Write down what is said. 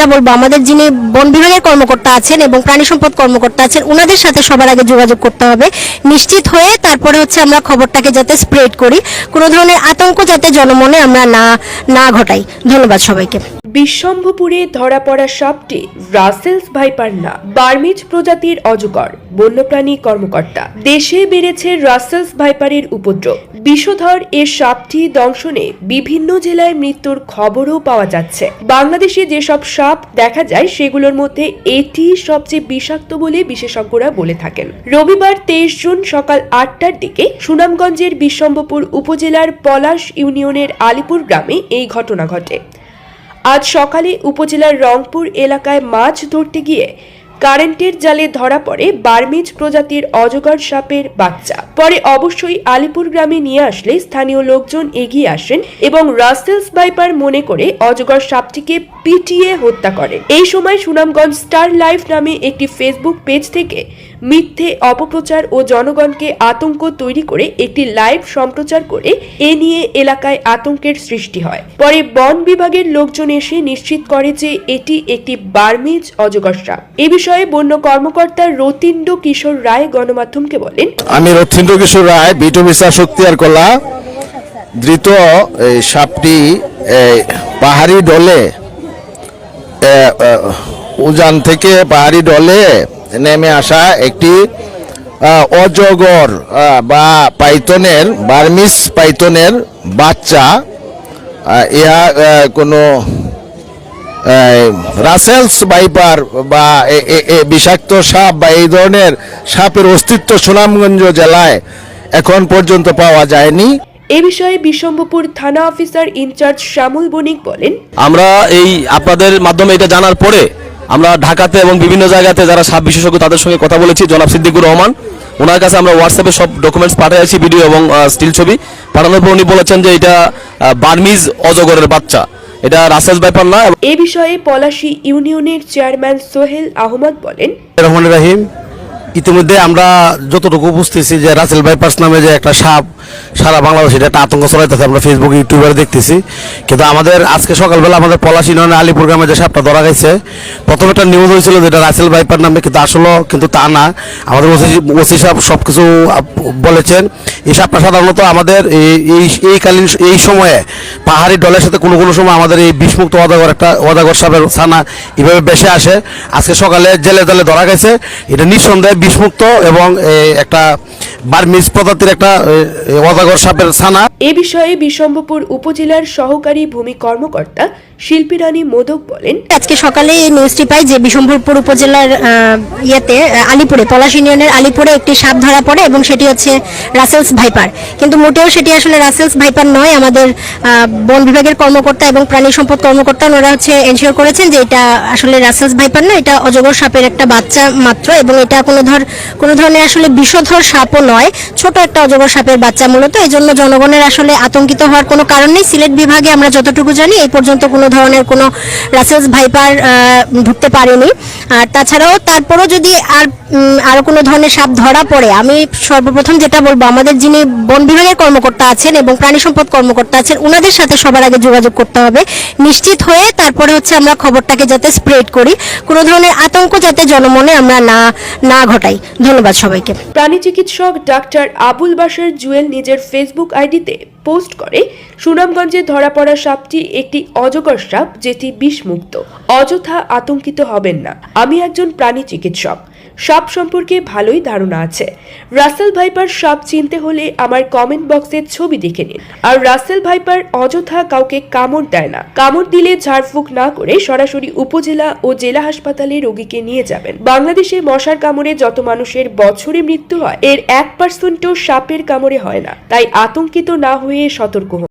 যেটা বলব। আমাদের যিনি বন বিভাগের কর্মকর্তা আছেন এবং প্রাণী সম্পদ কর্মকর্তা আছেন ওনাদের সাথে সবার আগে যোগাযোগ করতে হবে। নিশ্চিত হয়ে তারপরে হচ্ছে আমরা খবরটাকে যাতে স্প্রেড করি। কোনো ধরনের আতঙ্ক যাতে জনমনে আমরা না না ঘটাই। ধন্যবাদ সবাইকে। বিশ্বম্ভপুরে ধরা পড়া সাপটি রাসেলস ভাইপার না, বার্মিজ প্রজাতির অজগর, বন্যপ্রাণী কর্মকর্তা। দেশে বেড়েছে রাসেলস ভাইপারের উপদ্রব। বিষধর এ সাপটি দংশনে বিভিন্ন জেলায় মৃত্যুর খবরও পাওয়া যাচ্ছে। বাংলাদেশে যেসব সাপ দেখা যায়, সেগুলোর মধ্যে এটি সবচেয়ে বিষাক্ত বলে বিশেষজ্ঞরা বলে থাকেন। রবিবার তেইশ জুন সকাল আটটার দিকে সুনামগঞ্জের বিশ্বম্ভপুর উপজেলার পলাশ ইউনিয়নের আলিপুর গ্রামে এই ঘটনা ঘটে। আজ সকালে উপজেলার রংপুর এলাকায় মাছ ধরতে গিয়ে কারেন্টের জালে ধরা পড়ে বার্মিজ প্রজাতির অজগর সাপের বাচ্চা। পরে অবশ্যই আলিপুর গ্রামে নিয়ে আসলে স্থানীয় লোকজন এগিয়ে আসেন এবং রাসেলস বাইপার মনে করে অজগর সাপটিকে পিটিয়ে হত্যা করেন। এই সময় সুনামগঞ্জ স্টার লাইফ নামে একটি ফেসবুক পেজ থেকে মিথ্যে অপপ্রচার ও জনগণকে আতঙ্ক তৈরি করে একটি লাইভ সম্প্রচার করে এ নিয়ে এলাকায় আতঙ্কের সৃষ্টি হয়। পরে বন বিভাগের লোকজন এসে নিশ্চিত করে যে এটি একটি বার্মিজ অজগর সাপ। এ বিষয়ে বন্য কর্মকর্তা রতিন্দ্র কিশোর রায় গণমাধ্যমকে বলেন, আমি রথীন্দ্র কিশোর রায়, বিটু বিচার শক্তি আর কলা। ধৃত এই সাপটি পাহাড়ি ডলে উজান থেকে পাহাড়ি ডলে নেমে আসা একটি অজগর বা পাইথনের বার্মিস পাইথনের বাচ্চা ইহা কোনো রাসেলস বাইপার বা বিষাক্ত সাপ বা এই ধরনের সাপের অস্তিত্ব সুনামগঞ্জ জেলায় এখন পর্যন্ত পাওয়া যায়নি। এ বিষয়ে বিশ্বম্ভপুর থানা অফিসার ইনচার্জ শ্যামল বণিক বলেন আমরা এই আপনাদের মাধ্যমে এটা জানার পরে আমরা ঢাকাতে এবং বিভিন্ন জায়গাতে যারা সাপ বিশেষজ্ঞ তাদের সঙ্গে কথা বলেছি। জনাব সিদ্দিকুর রহমান ওনার কাছে আমরা হোয়াটসঅ্যাপে সব ডকুমেন্টস পাঠিয়েছি ভিডিও এবং স্টিল ছবি। পাঠানোর পর উনি বলেছেন যে এটা বার্মিজ অজগরের বাচ্চা। এটা রাসেস ব্যাপার না এ বিষয়ে পলাশী ইউনিয়নের চেয়ারম্যান সোহেল আহমদ বলেন রহমান রাহিম ইতিমধ্যে আমরা যতটুকু বুঝতেছি যে রাসেল বাইপার্স নামে যে একটা সাপ সারা বাংলাদেশে এটা একটা আতঙ্ক ছড়াইতেছে, আমরা ফেসবুক ইউটিউবে দেখতেছি। কিন্তু আমাদের আজকে সকালবেলা আমাদের পলাশ ইউনিয়নে আলিপুর গ্রামে যে সাপটা ধরা গেছে, প্রথম একটা নিউজ হয়েছিল যেটা রাসেল ভাইপার নামে, কিন্তু আসলে কিন্তু তা না। আমাদের ওসি ওসি সাহেব সব কিছু বলেছেন, এই সাপটা সাধারণত আমাদের এই- এই কালীন, এই সময়ে পাহাড়ি ডলের সাথে কোনো কোনো সময় আমাদের এই বিষমুক্ত অদাগর একটা অদাগর সাপের ছানা এভাবে বেশি আসে। আজকে সকালে জেলে জেলে ধরা গেছে, এটা নিঃসন্দেহে বিষমুক্ত এবং একটা বার্মিজ প্রজাতির একটা এ, বিষয়ে বিশম্বপুর উপজেলার সহকারী ভূমি কর্মকর্তা শিল্পী রানী মোদক বলেন, আজকে সকালে এই নিউজটি পাই যে বিশম্ভরপুর উপজেলার ইয়েতে আলিপুরে, পলাশ ইউনিয়নের আলিপুরে একটি সাপ ধরা পড়ে এবং সেটি হচ্ছে রাসেলস ভাইপার। কিন্তু মোটেও সেটি আসলে রাসেলস ভাইপার নয়, আমাদের বন বিভাগের কর্মকর্তা এবং প্রাণী সম্পদ কর্মকর্তা, ওনারা হচ্ছে এনশিওর করেছেন যে এটা আসলে রাসেলস ভাইপার না, এটা অজগর সাপের একটা বাচ্চা মাত্র এবং এটা কোনো ধর, কোনো ধরনের আসলে বিষধর সাপও নয়, ছোট একটা অজগর সাপের বাচ্চা মূলত। এই জন্য জনগণের আসলে আতঙ্কিত হওয়ার কোনো কারণ নেই। সিলেট বিভাগে আমরা যতটুকু জানি, এই পর্যন্ত কোনো ধরনের কোনো রাসেলস ভাইপার ঢুকতে পারেনি। আর তাছাড়াও তারপরও যদি আর উম, আরও কোনো ধরনের সাপ ধরা পড়ে আমি সর্বপ্রথম যেটা বলব আমাদের যিনি বন বিভাগের কর্মকর্তা আছেন এবং প্রাণী সম্পদ কর্মকর্তা আছেন ওনাদের সাথে সবার আগে যোগাযোগ করতে হবে। নিশ্চিত হয়ে তারপরে হচ্ছে আমরা খবরটাকে যাতে স্প্রেড করি কোনো ধরনের আতঙ্ক যাতে জনমনে আমরা না না ঘটাই। ধন্যবাদ সবাইকে। প্রাণী চিকিৎসক ডাক্তার আবুল বাশার জুয়েল নিজের ফেসবুক আইডিতে পোস্ট করে, সুনামগঞ্জে ধরা পড়া সাপটি একটি অজগর সাপ যেটি বিষমুক্ত। অযথা আতঙ্কিত হবেন না। আমি একজন প্রাণী চিকিৎসক। সাপ সম্পর্কে ভালোই ধারণা আছে। রাসেল ভাইপার সাপ চিনতে হলে আমার কমেন্ট বক্সের ছবি দেখে নিন। আর রাসেল ভাইপার অযথা কাউকে কামড় দেয় না। কামড় দিলে ঝাড়ফুঁক না করে সরাসরি উপজেলা ও জেলা হাসপাতালে রোগীকে নিয়ে যাবেন। বাংলাদেশে মশার কামড়ে যত মানুষের বছরে মৃত্যু হয়, এর এক পার্সেন্টও সাপের কামড়ে হয় না। তাই আতঙ্কিত না হয়ে সতর্ক